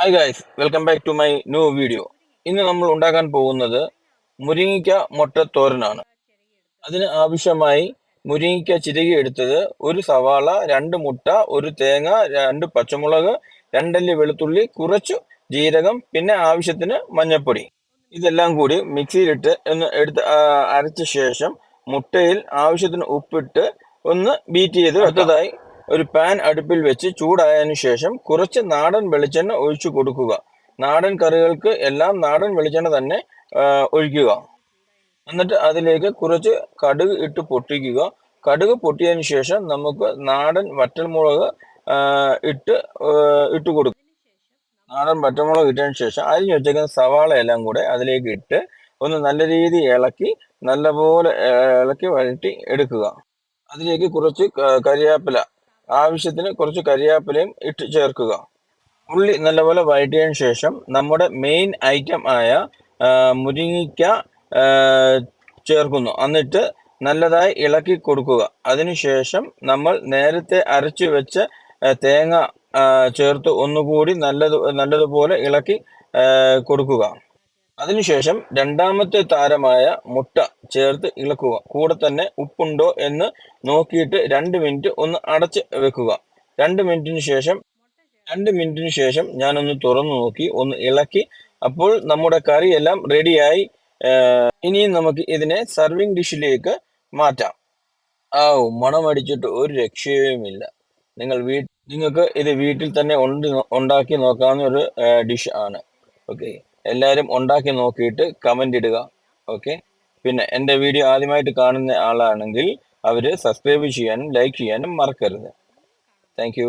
Hi guys welcome back to my new video ഇന്ന് നമ്മൾ ഉണ്ടാക്കാൻ പോകുന്നത് മുരിങ്ങിക്ക മുട്ട തോരനാണ്. അതിന് ആവശ്യമായി മുരിങ്ങിക്ക ചിരകി എടുത്തത് ഒരു സവാള രണ്ട് മുട്ട ഒരു തേങ്ങ രണ്ട് പച്ചമുളക് രണ്ടല്ലി വെളുത്തുള്ളി കുറച്ച് ജീരകം പിന്നെ ആവശ്യത്തിന് മഞ്ഞൾപ്പൊടി. ഇതെല്ലാം കൂടി മിക്സിയിലിട്ട് ഒന്ന് എടുത്ത് അരച്ച ശേഷം മുട്ടയിൽ ആവശ്യത്തിന് ഉപ്പിട്ട് ഒന്ന് ബീറ്റ് ചെയ്ത് വെച്ചതായി ഒരു പാൻ അടുപ്പിൽ വെച്ച് ചൂടായതിനു ശേഷം കുറച്ച് നാടൻ വെളിച്ചെണ്ണ ഒഴിച്ചു കൊടുക്കുക. നാടൻ കറികൾക്ക് എല്ലാം നാടൻ വെളിച്ചെണ്ണ തന്നെ ഒഴിക്കുക. എന്നിട്ട് അതിലേക്ക് കുറച്ച് കടുക് ഇട്ട് പൊട്ടിക്കുക. കടുക് പൊട്ടിയതിനു ശേഷം നമുക്ക് നാടൻ വറ്റൽമുളക് ഇട്ട് ഇട്ട് കൊടുക്കുക നാടൻ വറ്റൽമുളക് ഇട്ടതിന് ശേഷം അരിഞ്ഞു വെച്ചേക്കുന്ന സവാള എല്ലാം കൂടെ അതിലേക്ക് ഇട്ട് ഒന്ന് നല്ല രീതിയിൽ ഇളക്കി നല്ലപോലെ ഇളക്കി വഴറ്റി എടുക്കുക. അതിലേക്ക് കുറച്ച് കരിയാപ്പില ആവശ്യത്തിന് കുറച്ച് കരിയാപ്പിലയും ഇട്ട് ചേർക്കുക. ഉള്ളി നല്ലപോലെ വഴറ്റിയതിനു ശേഷം നമ്മുടെ മെയിൻ ഐറ്റം ആയ മുരിങ്ങിക്ക ചേർക്കുന്നു. എന്നിട്ട് നല്ലതായി ഇളക്കി കൊടുക്കുക. അതിനുശേഷം നമ്മൾ നേരത്തെ അരച്ചു വെച്ച തേങ്ങ ചേർത്ത് ഒന്നുകൂടി നല്ലത് നല്ലതുപോലെ ഇളക്കി കൊടുക്കുക. അതിനുശേഷം രണ്ടാമത്തെ താരമായ മുട്ട ചേർത്ത് ഇളക്കുക. കൂടെ തന്നെ ഉപ്പുണ്ടോ എന്ന് നോക്കിയിട്ട് രണ്ട് മിനിറ്റ് ഒന്ന് അടച്ച് വെക്കുക. രണ്ട് മിനിറ്റിന് ശേഷം രണ്ട് മിനിറ്റിന് ശേഷം ഞാനൊന്ന് തുറന്നു നോക്കി ഒന്ന് ഇളക്കി. അപ്പോൾ നമ്മുടെ കറി എല്ലാം റെഡിയായി ഇനിയും നമുക്ക് ഇതിനെ സർവിങ് ഡിഷിലേക്ക് മാറ്റാം. ആ മണമടിച്ചിട്ട് ഒരു രക്ഷയുമില്ല. നിങ്ങൾ വീട്ടിൽ നിങ്ങൾക്ക് ഇത് വീട്ടിൽ തന്നെ ഉണ്ട് ഉണ്ടാക്കി നോക്കാവുന്ന ഒരു ഡിഷ് ആണ്. ഓക്കെ എല്ലാവരും ഉണ്ടാക്കി നോക്കിയിട്ട് കമന്റ് ഇടുക ഓക്കെ പിന്നെ എന്റെ വീഡിയോ ആദ്യമായിട്ട് കാണുന്ന ആളാണെങ്കിൽ അവർ സബ്സ്ക്രൈബ് ചെയ്യാനും ലൈക്ക് ചെയ്യാനും മറക്കരുത്. താങ്ക്